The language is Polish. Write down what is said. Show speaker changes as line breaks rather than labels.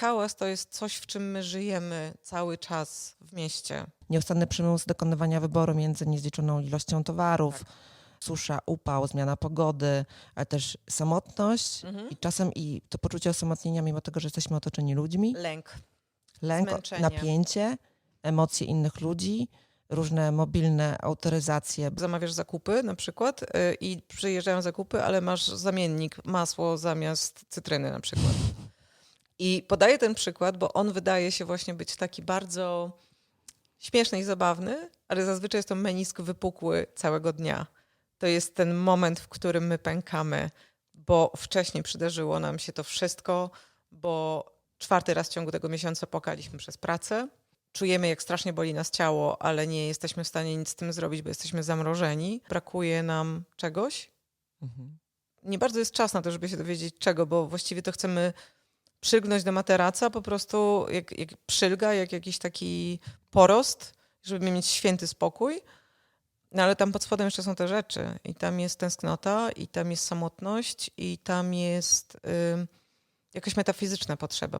Hałas to jest coś, w czym my żyjemy cały czas w mieście.
Nieustanny przymus dokonywania wyboru między niezliczoną ilością towarów,
Tak.
susza, upał, zmiana pogody, ale też samotność
Mhm.
i czasem i to poczucie osamotnienia, mimo tego, że jesteśmy otoczeni ludźmi,
Lęk.
lęk,
zmęczenie.
napięcie, emocje innych ludzi, różne mobilne autoryzacje.
Zamawiasz zakupy na przykład y, i przyjeżdżają zakupy, ale masz zamiennik masło zamiast cytryny na przykład. I podaję ten przykład, bo on wydaje się właśnie być taki bardzo śmieszny i zabawny, ale zazwyczaj jest to menisk wypukły całego dnia. To jest ten moment, w którym my pękamy, bo wcześniej przydarzyło nam się to wszystko, bo czwarty raz w ciągu tego miesiąca płakaliśmy przez pracę. Czujemy, jak strasznie boli nas ciało, ale nie jesteśmy w stanie nic z tym zrobić, bo jesteśmy zamrożeni. Brakuje nam czegoś.
Mhm.
Nie bardzo jest czas na to, żeby się dowiedzieć czego, bo właściwie to chcemy przylgnąć do materaca po prostu jak, jak przylga, jak jakiś taki porost, żeby mieć święty spokój. No ale tam pod spodem jeszcze są te rzeczy. I tam jest tęsknota, i tam jest samotność, i tam jest ym, jakaś metafizyczna potrzeba.